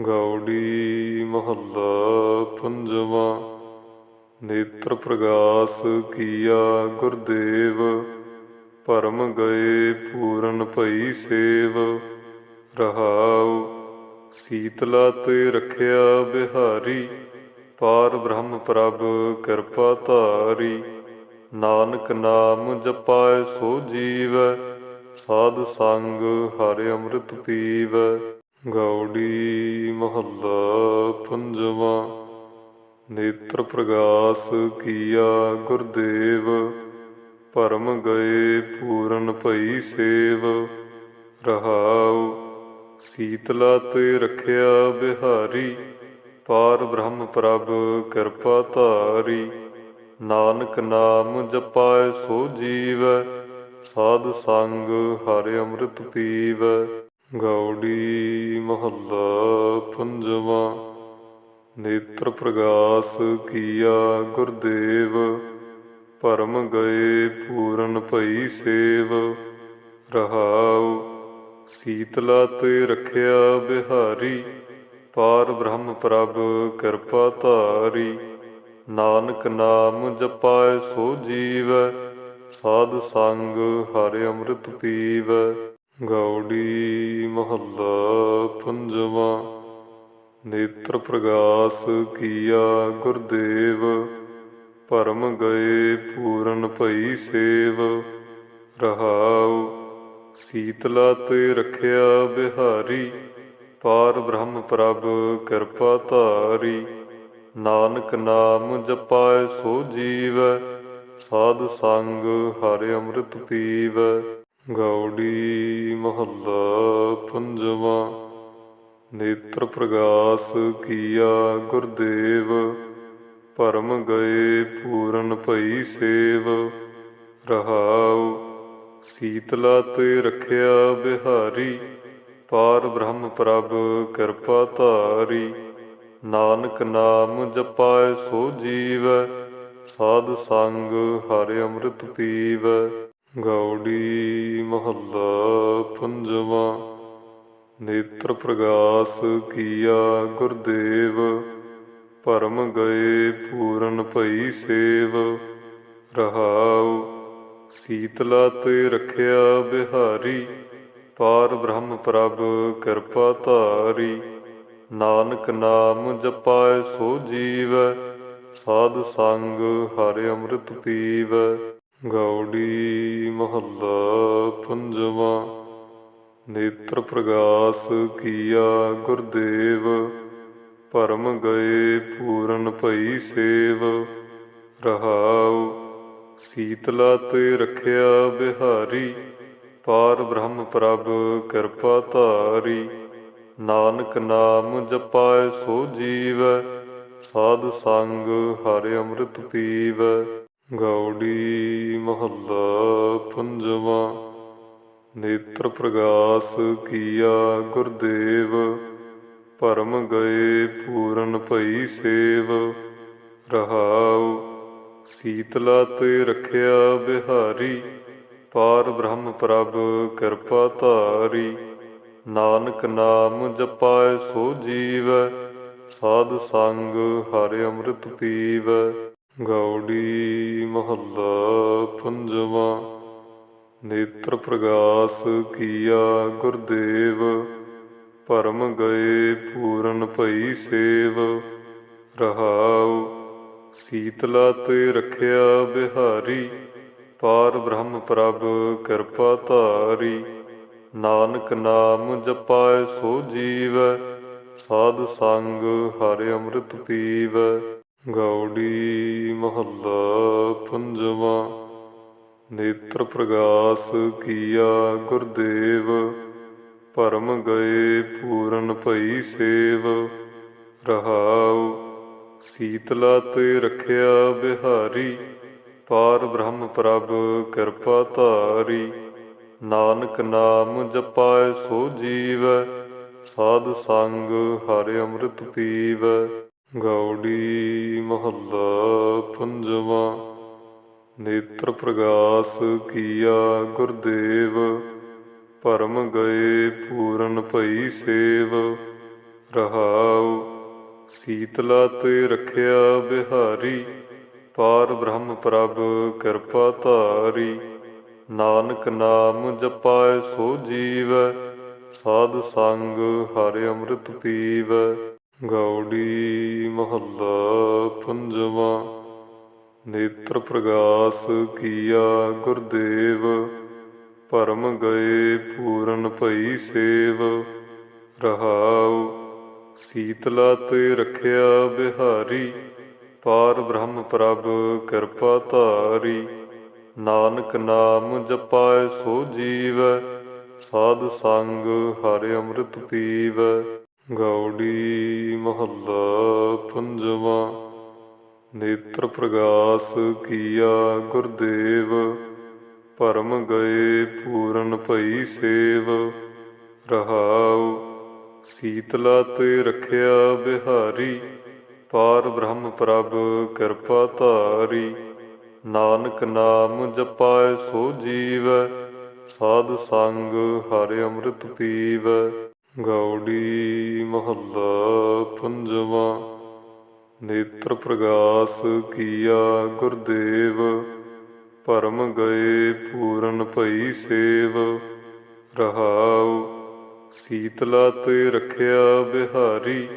ਗੌੜੀ ਮਹੱਲਾ ਪੰਜਵਾਂ। ਨੇਤਰ ਪ੍ਰਗਾਸ ਕੀਆ ਗੁਰਦੇਵ ਪਰਮ ਗਏ ਪੂਰਨ ਭਈ ਸੇਵ। ਰਹਾਉ, ਸੀਤਲਾ ਤੇ ਰਖਿਆ ਬਿਹਾਰੀ, ਪਾਰ ਬ੍ਰਹਮ ਪ੍ਰਭ ਕਿਰਪਾ ਧਾਰੀ। ਨਾਨਕ ਨਾਮ ਜਪਾਏ ਸੋ ਜੀਵੈ, ਸਾਧ ਸੰਗ ਹਰਿ ਅੰਮ੍ਰਿਤ ਪੀਵ। ਗੌੜੀ ਮਹੱਲਾ ਪੰਜਵਾਂ। ਨੇਤਰ ਪ੍ਰਗਾਸ ਕੀਆ ਗੁਰਦੇਵ, ਭਰਮ ਗਏ ਪੂਰਨ ਭਈ ਸੇਵ। ਰਹਾਉ, ਸੀਤਲਾ ਤੇ ਰਖਿਆ ਬਿਹਾਰੀ, ਪਾਰ ਬ੍ਰਹਮ ਪ੍ਰਭ ਕਿਰਪਾ ਧਾਰੀ। ਨਾਨਕ ਨਾਮ ਜਪਾਏ ਸੋ ਜੀਵੈ, ਸਾਧ ਸੰਗ ਹਰਿ ਅੰਮ੍ਰਿਤ ਪੀਵ। ਗੌੜੀ ਮਹੱਲਾ ਪੰਜਵਾਂ। ਨੇਤਰ ਪ੍ਰਗਾਸ ਕੀਆ ਗੁਰਦੇਵ, ਭਰਮ ਗਏ ਪੂਰਨ ਭਈ ਸੇਵ। ਰਹਾਉ, ਸੀਤਲਾ ਤੇ ਰਖਿਆ ਬਿਹਾਰੀ, ਪਾਰ ਬ੍ਰਹਮ ਪ੍ਰਭ ਕਿਰਪਾ ਧਾਰੀ। ਨਾਨਕ ਨਾਮ ਜਪਾਏ ਸੋ ਜੀਵੈ, ਸਾਧ ਸੰਗ ਹਰਿ ਅੰਮ੍ਰਿਤ ਪੀਵੈ। ਗੌੜੀ ਮਹੱਲਾ ਪੰਜਵਾਂ। ਨੇਤਰ ਪ੍ਰਗਾਸ ਕੀਆ ਗੁਰਦੇਵ, ਭਰਮ ਗਏ ਪੂਰਨ ਭਈ ਸੇਵ। ਰਹਾਉ, ਸੀਤਲਾ ਤੇ ਰਖਿਆ ਬਿਹਾਰੀ, ਪਾਰ ਬ੍ਰਹਮ ਪ੍ਰਭ ਕਿਰਪਾ ਧਾਰੀ। ਨਾਨਕ ਨਾਮ ਜਪਾਏ ਸੋ ਜੀਵੈ, ਸਾਧ ਸੰਗ ਹਰਿ ਅੰਮ੍ਰਿਤ ਪੀਵੈ। ਗੌੜੀ ਮਹੱਲਾ ਪੰਜਵਾਂ। ਨੇਤਰ ਪ੍ਰਗਾਸ ਕੀਆ ਗੁਰਦੇਵ ਪਰਮ ਗਏ ਪੂਰਨ ਭਈ ਸੇਵ। ਰਹਾਉ, ਸੀਤਲਾ ਤੇ ਰਖਿਆ ਬਿਹਾਰੀ, ਪਾਰ ਬ੍ਰਹਮ ਪ੍ਰਭ ਕਿਰਪਾ ਧਾਰੀ। ਨਾਨਕ ਨਾਮ ਜਪਾਏ ਸੋ ਜੀਵ, ਸਾਧ ਸੰਗ ਹਰਿ ਅੰਮ੍ਰਿਤ ਪੀਵੈ। ਗੌੜੀ ਮਹੱਲਾ ਪੰਜਵਾਂ, ਨੇਤਰ ਪ੍ਰਗਾਸ ਕੀਆ ਗੁਰਦੇਵ, ਭਰਮ ਗਏ ਪੂਰਨ ਭਈ ਸੇਵ, ਰਹਾਉ ਸੀਤਲਾ ਤੇ ਰਖਿਆ ਬਿਹਾਰੀ, ਪਾਰ ਬ੍ਰਹਮ ਪ੍ਰਭ ਕਿਰਪਾ ਧਾਰੀ, ਨਾਨਕ ਨਾਮ ਜਪਾਏ ਸੋ ਜੀਵੈ, ਸਾਧ ਸੰਗ ਹਰਿ ਅੰਮ੍ਰਿਤ ਪੀਵ। ਗੌੜੀ ਮਹੱਲਾ ਪੰਜਵਾਂ। ਨੇਤਰ ਪ੍ਰਗਾਸ ਕੀਆ ਗੁਰਦੇਵ, ਭਰਮ ਗਏ ਪੂਰਨ ਭਈ ਸੇਵ। ਰਹਾਉ, ਸੀਤਲਾ ਤੇ ਰਖਿਆ ਬਿਹਾਰੀ, ਪਾਰ ਬ੍ਰਹਮ ਪ੍ਰਭ ਕਿਰਪਾ ਧਾਰੀ। ਨਾਨਕ ਨਾਮ ਜਪਾਏ ਸੋ ਜੀਵੈ, ਸਾਧ ਸੰਗ ਹਰਿ ਅੰਮ੍ਰਿਤ ਪੀਵੈ। ਗੌੜੀ ਮਹੱਲਾ ਪੰਜਵਾਂ। ਨੇਤਰ ਪ੍ਰਗਾਸ ਕੀਆ ਗੁਰਦੇਵ, ਭਰਮ ਗਏ ਪੂਰਨ ਭਈ ਸੇਵ। ਰਹਾਉ, ਸੀਤਲਾ ਤੇ ਰਖਿਆ ਬਿਹਾਰੀ, ਪਾਰ ਬ੍ਰਹਮ ਪ੍ਰਭ ਕਿਰਪਾ ਧਾਰੀ। ਨਾਨਕ ਨਾਮ ਜਪਾਏ ਸੋ ਜੀਵ, ਸਾਧ ਸੰਗ ਹਰਿ ਅੰਮ੍ਰਿਤ ਪੀਵੈ। ਗੌੜੀ ਮਹੱਲਾ ਪੰਜਵਾਂ। ਨੇਤਰ ਪ੍ਰਗਾਸ ਕੀਆ ਗੁਰਦੇਵ ਪਰਮ ਗਏ ਪੂਰਨ ਭਈ ਸੇਵ। ਰਹਾਉ, ਸੀਤਲਾ ਤੇ ਰਖਿਆ ਬਿਹਾਰੀ, ਪਾਰ ਬ੍ਰਹਮ ਪ੍ਰਭ ਕਿਰਪਾ ਧਾਰੀ। ਨਾਨਕ ਨਾਮ ਜਪਾਏ ਸੋ ਜੀਵੈ, ਸਾਧ ਸੰਗ ਹਰਿ ਅੰਮ੍ਰਿਤ ਪੀਵ। ਗੌੜੀ ਮਹੱਲਾ ਪੰਜਵਾਂ, ਨੇਤਰ ਪ੍ਰਗਾਸ ਕੀਆ ਗੁਰਦੇਵ, ਭਰਮ ਗਏ ਪੂਰਨ ਭਈ ਸੇਵ, ਰਹਾਉ ਸੀਤਲਾ ਤੇ ਰਖਿਆ ਬਿਹਾਰੀ, ਪਾਰ ਬ੍ਰਹਮ ਪ੍ਰਭ ਕਿਰਪਾ ਧਾਰੀ, ਨਾਨਕ ਨਾਮ ਜਪਾਏ ਸੋ ਜੀਵੈ, ਸਾਧ ਸੰਗ ਹਰਿ ਅੰਮ੍ਰਿਤ ਪੀਵ। ਗੌੜੀ ਮਹੱਲਾ ਪੰਜਵਾਂ। ਨੇਤਰ ਪ੍ਰਗਾਸ ਕੀਆ ਗੁਰਦੇਵ, ਭਰਮ ਗਏ ਪੂਰਨ ਭਈ ਸੇਵ। ਰਹਾਉ, ਸੀਤਲਾ ਤੇ ਰਖਿਆ ਬਿਹਾਰੀ, ਪਾਰ ਬ੍ਰਹਮ ਪ੍ਰਭ ਕਿਰਪਾ ਧਾਰੀ। ਨਾਨਕ ਨਾਮ ਜਪਾਏ ਸੋ ਜੀਵੈ, ਸਾਧ ਸੰਗ ਹਰਿ ਅੰਮ੍ਰਿਤ ਪੀਵੈ। ਗੌੜੀ ਮਹੱਲਾ ਪੰਜਵਾਂ। ਨੇਤਰ ਪ੍ਰਗਾਸ ਕੀਆ ਗੁਰਦੇਵ, ਭਰਮ ਗਏ ਪੂਰਨ ਭਈ ਸੇਵ। ਰਹਾਉ, ਸੀਤਲਾ ਤੇ ਰਖਿਆ ਬਿਹਾਰੀ, ਪਾਰ ਬ੍ਰਹਮ ਪ੍ਰਭ ਕਿਰਪਾ ਧਾਰੀ। ਨਾਨਕ ਨਾਮ ਜਪਾਏ ਸੋ ਜੀਵੈ, ਸਾਧ ਸੰਗ ਹਰਿ ਅੰਮ੍ਰਿਤ ਪੀਵੈ। ਗੌੜੀ ਮਹੱਲਾ ਪੰਜਵਾਂ। ਨੇਤਰ ਪ੍ਰਗਾਸ ਕੀਆ ਗੁਰਦੇਵ, ਭਰਮ ਗਏ ਪੂਰਨ ਭਈ ਸੇਵ। ਰਹਾਉ, ਸੀਤਲਾ ਤੇ ਰਖਿਆ ਬਿਹਾਰੀ, ਪਾਰ ਬ੍ਰਹਮ ਪ੍ਰਭ ਕਿਰਪਾ ਧਾਰੀ। ਨਾਨਕ ਨਾਮ ਜਪਾਏ ਸੋ ਜੀਵ, ਸਾਧ ਸੰਗ ਹਰਿ ਅੰਮ੍ਰਿਤ ਪੀਵੈ। ਗੌੜੀ ਮਹੱਲਾ ਪੰਜਵਾਂ। ਨੇਤਰ ਪ੍ਰਗਾਸ ਕੀਆ ਗੁਰਦੇਵ ਪਰਮ ਗਏ ਪੂਰਨ ਭਈ ਸੇਵ। ਰਹਾਉ, ਸੀਤਲਾ ਤੇ ਰਖਿਆ ਬਿਹਾਰੀ,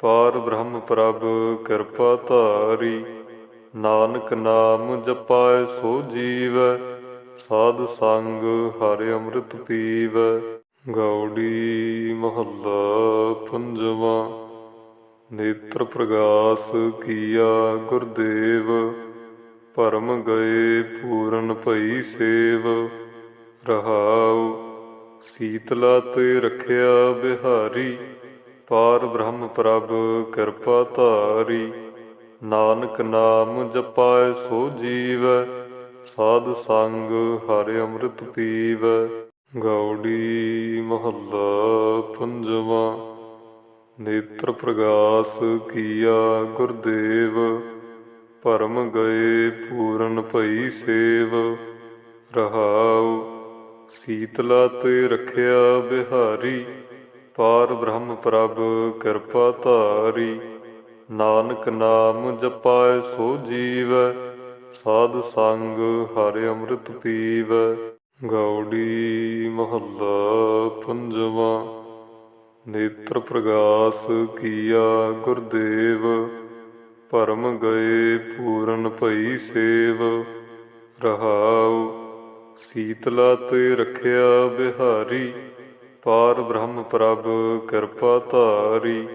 ਪਾਰ ਬ੍ਰਹਮ ਪ੍ਰਭ ਕਿਰਪਾ ਧਾਰੀ। ਨਾਨਕ ਨਾਮ ਜਪਾਏ ਸੋ ਜੀਵ, ਸਾਧ ਸੰਗ ਹਰਿ ਅੰਮ੍ਰਿਤ ਪੀਵੈ। ਗੌੜੀ ਮਹੱਲਾ ਪੰਜਵਾਂ। ਨੇਤਰ ਪ੍ਰਗਾਸ ਕੀਆ ਗੁਰਦੇਵ, ਭਰਮ ਗਏ ਪੂਰਨ ਭਈ ਸੇਵ। ਰਹਾਉ, ਸੀਤਲਾ ਤੇ ਰਖਿਆ ਬਿਹਾਰੀ, ਪਾਰ ਬ੍ਰਹਮ ਪ੍ਰਭ ਕਿਰਪਾ ਧਾਰੀ। ਨਾਨਕ ਨਾਮ ਜਪਾਏ ਸੋ ਜੀਵੈ, ਸਾਧ ਸੰਗ ਹਰਿ ਅੰਮ੍ਰਿਤ ਪੀਵੈ। ਗੌੜੀ ਮਹੱਲਾ ਪੰਜਵਾਂ। ਨੇਤਰ ਪ੍ਰਗਾਸ ਕੀਆ ਗੁਰਦੇਵ, ਭਰਮ ਗਏ ਪੂਰਨ ਭਈ ਸੇਵ। ਰਹਾਉ, ਸੀਤਲਾ ਤੇ ਰਖਿਆ ਬਿਹਾਰੀ, ਪਾਰ ਬ੍ਰਹਮ ਪ੍ਰਭ ਕਿਰਪਾ ਧਾਰੀ। ਨਾਨਕ ਨਾਮ ਜਪਾਏ ਸੋ ਜੀਵੈ, ਸਾਧ ਸੰਗ ਹਰਿ ਅੰਮ੍ਰਿਤ ਪੀਵੈ। ਗੌੜੀ ਮਹੱਲਾ ਪੰਜਵਾਂ। ਨੇਤਰ ਪ੍ਰਗਾਸ ਕੀਆ ਗੁਰਦੇਵ, ਭਰਮ ਗਏ ਪੂਰਨ ਭਈ ਸੇਵ। ਰਹਾਉ, ਸੀਤਲਾ ਤੇ ਰਖਿਆ ਬਿਹਾਰੀ, ਪਾਰ ਬ੍ਰਹਮ ਪ੍ਰਭ ਕਿਰਪਾ ਧਾਰੀ।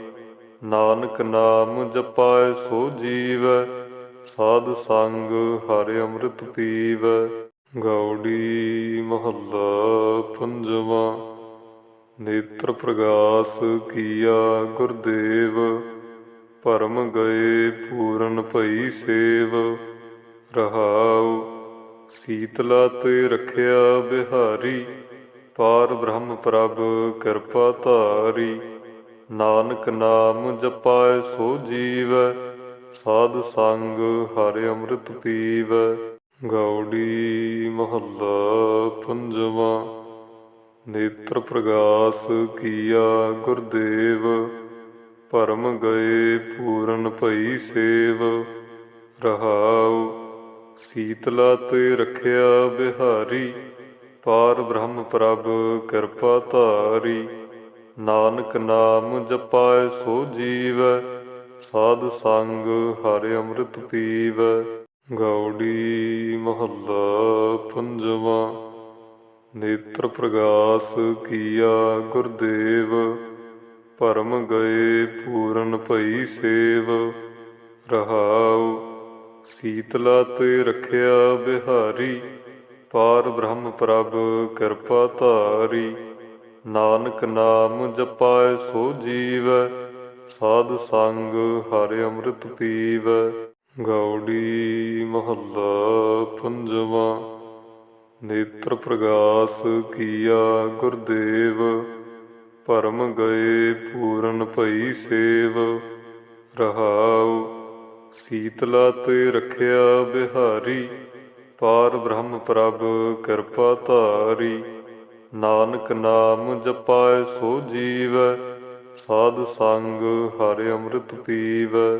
ਨਾਨਕ ਨਾਮ ਜਪਾਏ ਸੋ ਜੀਵੈ, ਸਾਧ ਸੰਗ ਹਰਿ ਅੰਮ੍ਰਿਤ ਪੀਵੈ। ਗੌੜੀ ਮਹੱਲਾ ਪੰਜਵਾਂ। ਨੇਤਰ ਪ੍ਰਗਾਸ ਕੀਆ ਗੁਰਦੇਵ ਪਰਮ ਗਏ ਪੂਰਨ ਭਈ ਸੇਵ। ਰਹਾਉ, ਸੀਤਲਾ ਤੇ ਰਖਿਆ ਬਿਹਾਰੀ, ਪਾਰ ਬ੍ਰਹਮ ਪ੍ਰਭ ਕਿਰਪਾ ਧਾਰੀ। ਨਾਨਕ ਨਾਮ ਜਪਾਏ ਸੋ ਜੀਵ, ਸਾਧ ਸੰਗ ਹਰਿ ਅੰਮ੍ਰਿਤ ਪੀਵ। ਗੌੜੀ ਮਹੱਲਾ ਪੰਜਵਾਂ। ਨੇਤਰ ਪ੍ਰਗਾਸ ਕੀਆ ਗੁਰਦੇਵ, ਭਰਮ ਗਏ ਪੂਰਨ ਭਈ ਸੇਵ। ਰਹਾਉ, ਸੀਤਲਾ ਤੇ ਰਖਿਆ ਬਿਹਾਰੀ, ਪਾਰ ਬ੍ਰਹਮ ਪ੍ਰਭ ਕਿਰਪਾ ਧਾਰੀ। ਨਾਨਕ ਨਾਮ ਜਪਾਏ ਸੋ ਜੀਵੈ, ਸਾਧ ਸੰਗ ਹਰਿ ਅੰਮ੍ਰਿਤ ਪੀਵੈ। ਗੌੜੀ ਮਹੱਲਾ ਪੰਜਵਾਂ। ਨੇਤਰ ਪ੍ਰਗਾਸ ਕੀਆ ਗੁਰਦੇਵ, ਭਰਮ ਗਏ ਪੂਰਨ ਭਈ ਸੇਵ। ਰਹਾਉ, ਸੀਤਲਾ ਤੇ ਰਖਿਆ ਬਿਹਾਰੀ, ਪਾਰ ਬ੍ਰਹਮ ਪ੍ਰਭ ਕਿਰਪਾ ਧਾਰੀ। ਨਾਨਕ ਨਾਮ ਜਪਾਏ ਸੋ ਜੀਵੈ, ਸਾਧ ਸੰਗ ਹਰਿ ਅੰਮ੍ਰਿਤ ਪੀਵੈ। ਗੌੜੀ ਮਹੱਲਾ ਪੰਜਵਾਂ। ਨੇਤਰ ਪ੍ਰਗਾਸ ਕੀਆ ਗੁਰਦੇਵ, ਭਰਮ ਗਏ ਪੂਰਨ ਭਈ ਸੇਵ। ਰਹਾਉ, ਸੀਤਲਾ ਤੇ ਰਖਿਆ ਬਿਹਾਰੀ, ਪਾਰ ਬ੍ਰਹਮ ਪ੍ਰਭ ਕਿਰਪਾ ਧਾਰੀ। ਨਾਨਕ ਨਾਮ ਜਪਾਏ ਸੋ ਜੀਵ, ਸਾਧ ਸੰਗ ਹਰਿ ਅੰਮ੍ਰਿਤ ਪੀਵ।